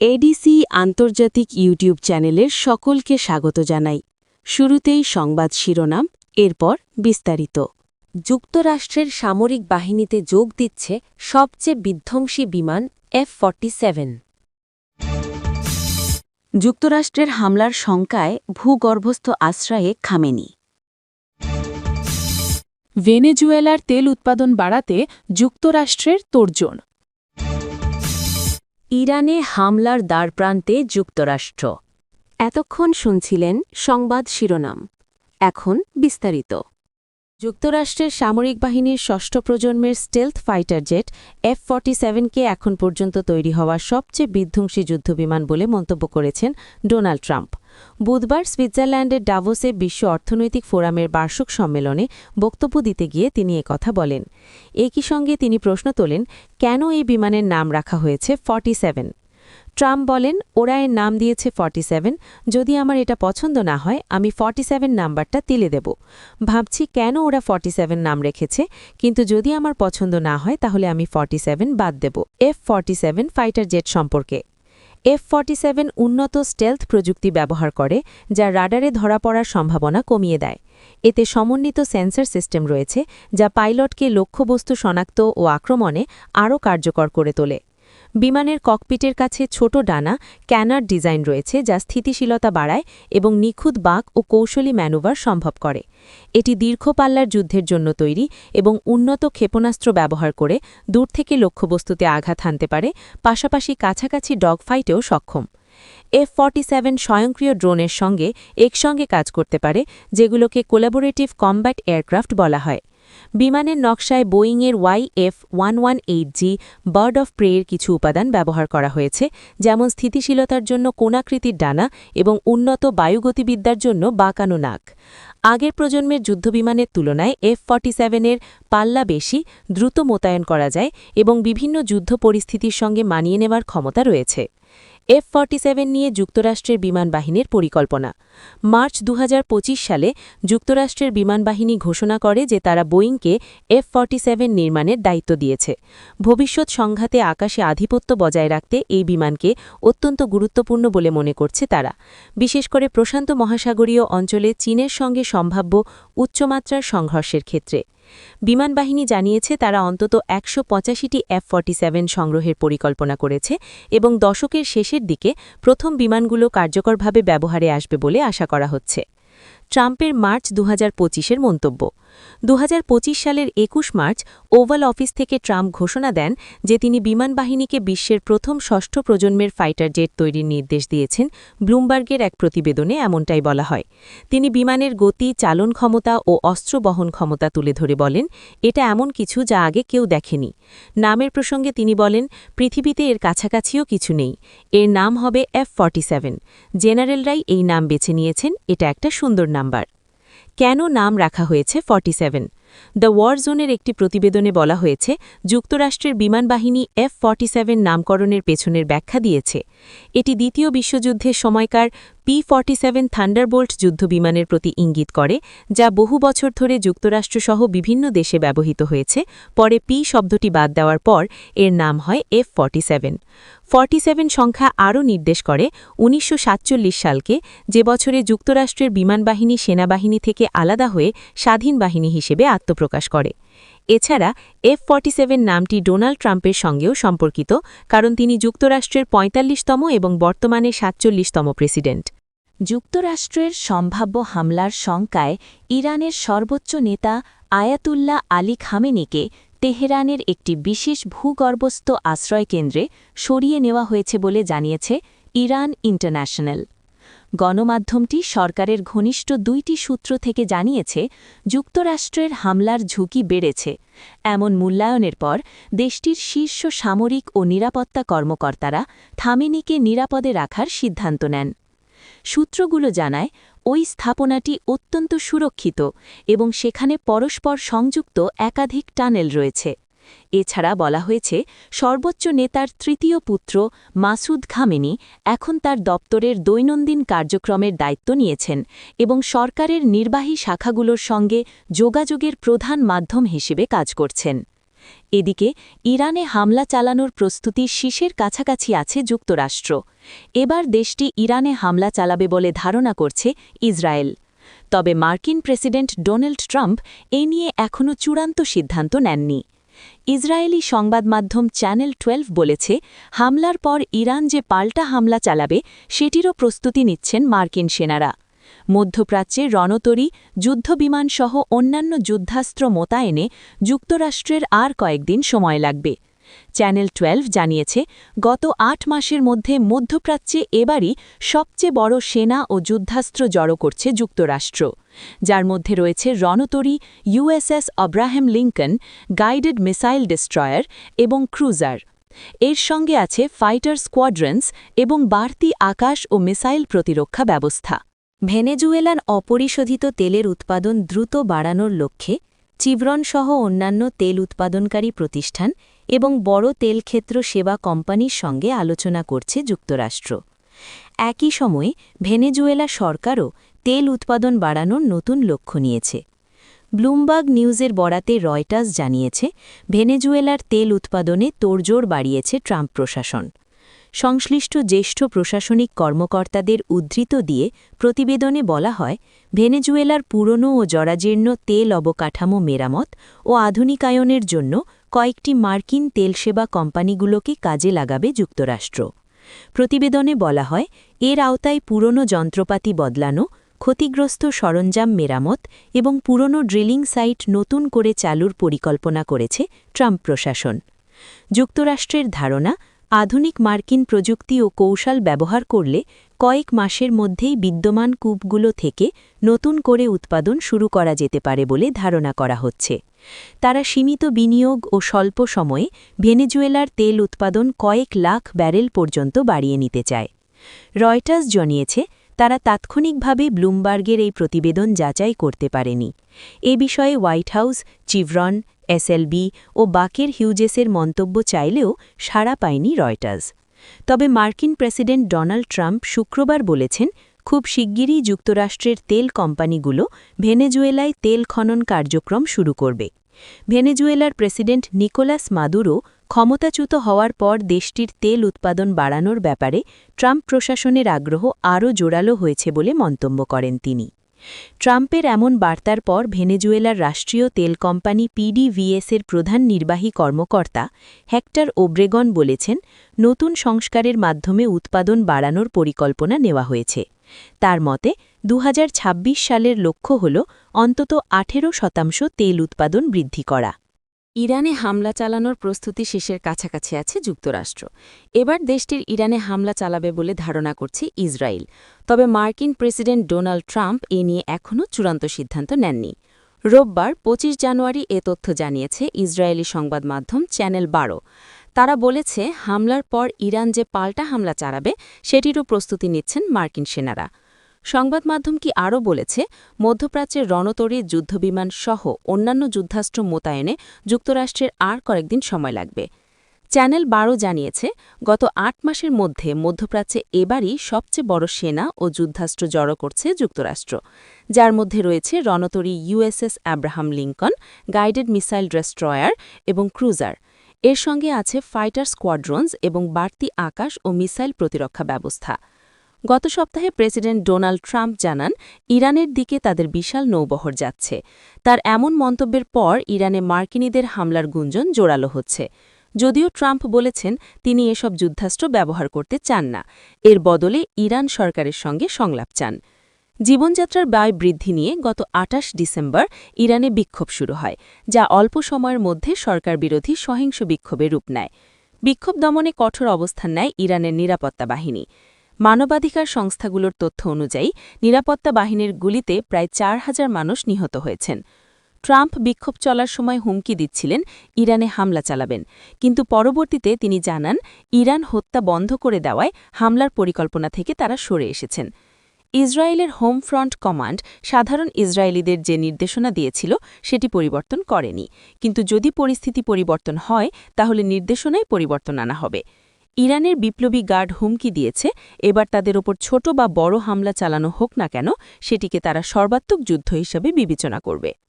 ADC আন্তর্জাতিক YouTube চ্যানেলের সকলকে স্বাগত জানাই। শুরুতেই সংবাদ শিরোনাম, এরপর বিস্তারিত। যুক্তরাষ্ট্রের সামরিক বাহিনীতে যোগ দিচ্ছে সবচেয়ে বিধ্বংসী বিমান এফ ফর্টি যুক্তরাষ্ট্রের হামলার শঙ্কায় ভূগর্ভস্থ আশ্রয়ে খামেনি। ভেনেজুয়েলার তেল উৎপাদন বাড়াতে যুক্তরাষ্ট্রের তোড়জোড়। ইরানে হামলার দ্বারপ্রান্তে যুক্তরাষ্ট্র। এতক্ষণ শুনছিলেন সংবাদ শিরোনাম। এখন বিস্তারিত। যুক্তরাষ্ট্রের সামরিক বাহিনীর ষষ্ঠ প্রজন্মের stealth fighter jet F forty সেভেনকে এখন পর্যন্ত তৈরি হওয়া সবচেয়ে বিধ্বংসী যুদ্ধবিমান বলে মন্তব্য করেছেন ডোনাল্ড ট্রাম্প। বুধবার সুইজারল্যান্ডের ডাভোসে বিশ্ব অর্থনৈতিক ফোরামের বার্ষিক সম্মেলনে বক্তব্য দিতে গিয়ে তিনি কথা বলেন। একই সঙ্গে তিনি প্রশ্ন তোলেন, কেন এই বিমানের নাম রাখা হয়েছে ফর্টি সেভেন ট্রাম্প বলেন, ওরা এর নাম দিয়েছে ফর্টি সেভেন। যদি আমার এটা পছন্দ না হয়, আমি ফর্টি সেভেন নাম্বারটা তিলে দেব। ভাবছি কেন ওরা ফর্টি সেভেন নাম রেখেছে, কিন্তু যদি আমার পছন্দ না হয়, তাহলে আমি ফর্টি সেভেন বাদ দেব। F forty seven fighter jet সম্পর্কে। এফ ফর্টি উন্নত স্টেলথ প্রযুক্তি ব্যবহার করে, যা রাডারে ধরা পড়ার সম্ভাবনা কমিয়ে দেয়। এতে সমন্বিত সেন্সর সিস্টেম রয়েছে, যা পাইলটকে লক্ষ্যবস্তু শনাক্ত ও আক্রমণে আরও কার্যকর করে তোলে। বিমানের ককপিটের কাছে ছোট ডানা, ক্যানার ডিজাইন রয়েছে যা স্থিতিশীলতা বাড়ায় এবং নিখুঁত বাঁক ও কৌশলী ম্যানুভার সম্ভব করে। এটি দীর্ঘ পাল্লার যুদ্ধের জন্য তৈরি এবং উন্নত ক্ষেপণাস্ত্র ব্যবহার করে দূর থেকে লক্ষ্যবস্তুতে আঘাত হানতে পারে, পাশাপাশি কাছাকাছি ডগ ফাইটেও সক্ষম। এফ ফর্টি সেভেন স্বয়ংক্রিয় ড্রোনের সঙ্গে একসঙ্গে কাজ করতে পারে, যেগুলোকে কোলাবোরেটিভ কম্ব্যাট এয়ারক্রাফট বলা হয়। বিমানের নকশায় বোয়িংয়ের Y F one one eight G bird of প্রেয়ের কিছু উপাদান ব্যবহার করা হয়েছে, যেমন স্থিতিশীলতার জন্য কোনাকৃতির ডানা এবং উন্নত বায়ুগতিবিদ্যার জন্য বাঁকানো নাক। আগের প্রজন্মের যুদ্ধবিমানের তুলনায় এফ ফর্টি সেভেনের পাল্লা বেশি, দ্রুত মোতায়েন করা যায় এবং বিভিন্ন যুদ্ধ পরিস্থিতির সঙ্গে মানিয়ে নেওয়ার ক্ষমতা রয়েছে। এফ ফর্টি নিয়ে যুক্তরাষ্ট্রের বিমান বাহিনীর পরিকল্পনা। মার্চ দু হাজার পঁচিশ সালে যুক্তরাষ্ট্রের বিমান বাহিনী ঘোষণা করে যে তারা বোয়িংকে এফ ফর্টি নির্মাণের দায়িত্ব দিয়েছে। ভবিষ্যৎ সংঘাতে আকাশে আধিপত্য বজায় রাখতে এই বিমানকে অত্যন্ত গুরুত্বপূর্ণ বলে মনে করছে তারা। বিশেষ করে প্রশান্ত মহাসাগরীয় অঞ্চলে চীনের সঙ্গে সম্ভাব্য উচ্চমাত্রার সংঘর্ষের ক্ষেত্রে। বিমান বাহিনী জানিয়েছে, তারা অন্তত একশো পঁচাশিটি এফ ফর্টি সংগ্রহের পরিকল্পনা করেছে এবং দশকের শেষের দিকে প্রথম বিমানগুলো কার্যকরভাবে ব্যবহারে আসবে বলে আশা করা হচ্ছে। ট্রাম্পের মার্চ দু হাজার মন্তব্য। দু হাজার পঁচিশ সালের একুশ মার্চ ওভাল অফিস থেকে ট্রাম্প ঘোষণা দেন যে তিনি বিমান বাহিনীকে বিশ্বের প্রথম ষষ্ঠ প্রজন্মের ফাইটার জেট তৈরির নির্দেশ দিয়েছেন ব্লুমবার্গের এক প্রতিবেদনে এমনটাই বলা হয়। তিনি বিমানের গতি, চালন ক্ষমতা ও অস্ত্র বহন ক্ষমতা তুলে ধরে বলেন, এটা এমন কিছু যা আগে কেউ দেখেনি। নামের প্রসঙ্গে তিনি বলেন, পৃথিবীতে এর কাছাকাছিও কিছু নেই। এর নাম হবে এফ ফর্টি জেনারেলরাই এই নাম বেছে নিয়েছেন। এটা একটা সুন্দর নাম্বার। কেন নাম রাখা হয়েছে ফর্টি দ্য ওয়ার জোনের একটি প্রতিবেদনে বলা হয়েছে, যুক্তরাষ্ট্রের বিমান বাহিনী এফ ফর্টি নামকরণের পেছনের ব্যাখ্যা দিয়েছে। এটি দ্বিতীয় বিশ্বযুদ্ধের সময়কার পি ফর্টি সেভেন থান্ডারবোল্ট যুদ্ধবিমানের প্রতি ইঙ্গিত করে, যা বহু বছর ধরে যুক্তরাষ্ট্রসহ বিভিন্ন দেশে ব্যবহৃত হয়েছে। পরে পি শব্দটি বাদ দেওয়ার পর এর নাম হয় F forty seven. Forty seven সংখ্যা আরও নির্দেশ করে, উনিশশো সাতচল্লিশ সালকে যে বছরে যুক্তরাষ্ট্রের বিমানবাহিনী সেনাবাহিনী থেকে আলাদা হয়ে স্বাধীন বাহিনী হিসেবে আত্মপ্রকাশ করে। এছাড়া এফ ফর্টি নামটি ডোনাল্ড ট্রাম্পের সঙ্গেও সম্পর্কিত, কারণ তিনি যুক্তরাষ্ট্রের পঁয়তাল্লিশতম এবং বর্তমানে সাতচল্লিশতম প্রেসিডেন্ট। যুক্তরাষ্ট্রের সম্ভাব্য হামলার শঙ্কায় ইরানের সর্বোচ্চ নেতা আয়াতুল্লাহ আলী খামেনিকে তেহরানের একটি বিশেষ ভূগর্ভস্থ আশ্রয়কেন্দ্রে সরিয়ে নেওয়া হয়েছে বলে জানিয়েছে ইরান ইন্টারন্যাশনাল। গণমাধ্যমটি সরকারের ঘনিষ্ঠ দুইটি সূত্র থেকে জানিয়েছে, যুক্তরাষ্ট্রের হামলার ঝুঁকি বেড়েছে। এমন মূল্যায়নের পর, দেশটির শীর্ষ সামরিক ও নিরাপত্তা কর্মকর্তারা থামেনিকে নিরাপদে রাখার সিদ্ধান্ত নেন। সূত্রগুলো জানায়, ওই স্থাপনাটি অত্যন্ত সুরক্ষিত এবং সেখানে পরস্পর সংযুক্ত একাধিক টানেল রয়েছে। এছাড়া বলা হয়েছে, সর্বোচ্চ নেতার তৃতীয় পুত্র মাসুদ খামেনি এখন তার দপ্তরের দৈনন্দিন কার্যক্রমের দায়িত্ব নিয়েছেন এবং সরকারের নির্বাহী শাখাগুলোর সঙ্গে যোগাযোগের প্রধান মাধ্যম হিসেবে কাজ করছেন। এদিকে, ইরানে হামলা চালানোর প্রস্তুতি শীষের কাছাকাছি আছে যুক্তরাষ্ট্র। এবার দেশটি ইরানে হামলা চালাবে বলে ধারণা করছে ইসরায়েল। তবে মার্কিন প্রেসিডেন্ট ডোনাল্ড ট্রাম্প এ নিয়ে এখনও চূড়ান্ত সিদ্ধান্ত নেননি। ইসরায়েলি সংবাদ মাধ্যম চ্যানেল টুয়েলভ বলেছে, হামলার পর ইরান যে পাল্টা হামলা চালাবে, সেটিরও প্রস্তুতি নিচ্ছেন মার্কিন সেনারা। মধ্যপ্রাচ্যে রণতরী, যুদ্ধবিমানসহ অন্যান্য যুদ্ধাস্ত্র মোতায়েনে যুক্তরাষ্ট্রের আর কয়েকদিন সময় লাগবে। চ্যানেল টুয়েলভ জানিয়েছে, গত আট মাসের মধ্যে মধ্যপ্রাচ্যে এবারই সবচেয়ে বড় সেনা ও যুদ্ধাস্ত্র জড়ো করছে যুক্তরাষ্ট্র। যার মধ্যে রয়েছে রণতরী, USS Abraham Lincoln, guided missile destroyer এবং ক্রুজার। এর সঙ্গে আছে ফাইটার স্কোয়াড্রন্স এবং বাড়তি আকাশ ও মিসাইল প্রতিরক্ষা ব্যবস্থা। ভেনেজুয়েলান অপরিশোধিত তেলের উৎপাদন দ্রুত বাড়ানোর লক্ষ্যে চিভরনসহ অন্যান্য তেল উৎপাদনকারী প্রতিষ্ঠান এবং বড় তেলক্ষেত্র সেবা কোম্পানির সঙ্গে আলোচনা করছে যুক্তরাষ্ট্র। একই সময়ে ভেনেজুয়েলা সরকারও তেল উৎপাদন বাড়ানোর নতুন লক্ষ্য নিয়েছে। ব্লুমবার্গ নিউজের বরাতে রয়টার্স জানিয়েছে, ভেনেজুয়েলার তেল উৎপাদনে তোড়জোড় বাড়িয়েছে ট্রাম্প প্রশাসন। সংশ্লিষ্ট জ্যেষ্ঠ প্রশাসনিক কর্মকর্তাদের উদ্ধৃত দিয়ে প্রতিবেদনে বলা হয়, ভেনেজুয়েলার পুরনো ও জরাজীর্ণ তেল অবকাঠামো মেরামত ও আধুনিকায়নের জন্য কয়েকটি মার্কিন তেলসেবা কোম্পানিগুলোকে কাজে লাগাবে যুক্তরাষ্ট্র। প্রতিবেদনে বলা হয়, এর আওতায় পুরনো যন্ত্রপাতি বদলানো, ক্ষতিগ্রস্ত সরঞ্জাম মেরামত এবং পুরনো ড্রিলিং সাইট নতুন করে চালুর পরিকল্পনা করেছে ট্রাম্প প্রশাসন। যুক্তরাষ্ট্রের ধারণা আধুনিক মার্কিন প্রযুক্তি ও কৌশল ব্যবহার করলে কয়েক মাসের মধ্যেই বিদ্যমান কূপগুলো থেকে নতুন করে উৎপাদন শুরু করা যেতে পারে বলে ধারণা করা হচ্ছে। তারা সীমিত বিনিয়োগ ও স্বল্প সময়ে ভেনেজুয়েলার তেল উৎপাদন কয়েক লাখ ব্যারেল পর্যন্ত বাড়িয়ে নিতে চায়। রয়টার্স জানিয়েছে, তারা তাৎক্ষণিকভাবে ব্লুমবার্গের এই প্রতিবেদন যাচাই করতে পারেনি। এ বিষয়ে হোয়াইট হাউস, চিভরন এসএলবি ও বাকের হিউজেসের মন্তব্য চাইলেও সাড়া পায়নি রয়টার্স। তবে মার্কিন প্রেসিডেন্ট ডোনাল্ড ট্রাম্প শুক্রবার বলেছেন, খুব শিগগিরই যুক্তরাষ্ট্রের তেল কোম্পানিগুলো ভেনেজুয়েলায় তেল খনন কার্যক্রম শুরু করবে। ভেনেজুয়েলার প্রেসিডেন্ট নিকোলাস মাদুরো ক্ষমতাচ্যুত হওয়ার পর দেশটির তেল উৎপাদন বাড়ানোর ব্যাপারে ট্রাম্প প্রশাসনের আগ্রহ আরও জোরালো হয়েছে বলে মন্তব্য করেন তিনি। ট্রাম্পের এমন বার্তার পর ভেনেজুয়েলার রাষ্ট্রীয় তেল কোম্পানি পিডিভিএসের প্রধান নির্বাহী কর্মকর্তা হেক্টর ওব্রেগন বলেছেন, নতুন সংস্কারের মাধ্যমে উৎপাদন বাড়ানোর পরিকল্পনা নেওয়া হয়েছে। তার মতে, দুহাজার ছাব্বিশ সালের লক্ষ্য হল অন্তত আঠেরো শতাংশ তেল উৎপাদন বৃদ্ধি করা। ইরানে হামলা চালানোর প্রস্তুতি শেষের কাছাকাছি আছে যুক্তরাষ্ট্র। এবার দেশটির ইরানে হামলা চালাবে বলে ধারণা করছে ইসরায়েল। তবে মার্কিন প্রেসিডেন্ট ডোনাল্ড ট্রাম্প এ নিয়ে এখনও চূড়ান্ত সিদ্ধান্ত নেননি। রোববার ২৫ জানুয়ারি এ তথ্য জানিয়েছে ইসরায়েলি সংবাদ মাধ্যম চ্যানেল বারো। তারা বলেছে, হামলার পর ইরান যে পাল্টা হামলা চালাবে, সেটিরও প্রস্তুতি নিচ্ছেন মার্কিন সেনারা। সংবাদ মাধ্যম কি আরও বলেছে, মধ্যপ্রাচ্যের রণতরী যুদ্ধবিমান সহ অন্যান্য যুদ্ধাস্ত্র মোতায়েনে যুক্তরাষ্ট্রের আর কয়েকদিন সময় লাগবে। চ্যানেল বারো জানিয়েছে, গত আট মাসের মধ্যে মধ্যপ্রাচ্যে এবারই সবচেয়ে বড় সেনা ও যুদ্ধাস্ত্র জড়ো করছে যুক্তরাষ্ট্র। যার মধ্যে রয়েছে রণতরী USS Abraham Lincoln, guided missile destroyer এবং ক্রুজার। এর সঙ্গে আছে ফাইটার স্কোয়াড্রন্স এবং বাড়তি আকাশ ও মিসাইল প্রতিরক্ষা ব্যবস্থা। গত সপ্তাহে প্রেসিডেন্ট ডোনাল্ড ট্রাম্প জানান, ইরানের দিকে তাদের বিশাল নৌবহর যাচ্ছে। তার এমন মন্তব্যের পর ইরানে মার্কিনীদের হামলার গুঞ্জন জোরালো হচ্ছে। যদিও ট্রাম্প বলেছেন, তিনি এসব যুদ্ধাস্ত্র ব্যবহার করতে চান না। এর বদলে ইরান সরকারের সঙ্গে সংলাপ চান। জীবনযাত্রার ব্যয় বৃদ্ধি নিয়ে গত আটাশ ডিসেম্বর ইরানে বিক্ষোভ শুরু হয়, যা অল্প সময়ের মধ্যে সরকার বিরোধী সহিংস বিক্ষোভে রূপ নেয়। বিক্ষোভ দমনে কঠোর অবস্থান নেয় ইরানের নিরাপত্তা বাহিনী। মানবাধিকার সংস্থাগুলোর তথ্য অনুযায়ী, নিরাপত্তা বাহিনীর গুলিতে প্রায় চার হাজার মানুষ নিহত হয়েছেন। ট্রাম্প বিক্ষোভ চলার সময় হুমকি দিচ্ছিলেন, ইরানে হামলা চালাবেন। কিন্তু পরবর্তীতে তিনি জানান, ইরান হত্যা বন্ধ করে দেওয়ায় হামলার পরিকল্পনা থেকে তারা সরে এসেছেন। ইসরায়েলের হোম ফ্রন্ট কমান্ড সাধারণ ইসরায়েলিদের যে নির্দেশনা দিয়েছিল, সেটি পরিবর্তন করেনি। কিন্তু যদি পরিস্থিতি পরিবর্তন হয়, তাহলে নির্দেশনায় পরিবর্তন আনা হবে। ইরানের বিপ্লবী গার্ড হুমকি দিয়েছে, এবার তাদের ওপর ছোট বা বড় হামলা চালানো হোক না কেন, সেটিকে তারা সর্বাত্মক যুদ্ধ হিসাবে বিবেচনা করবে।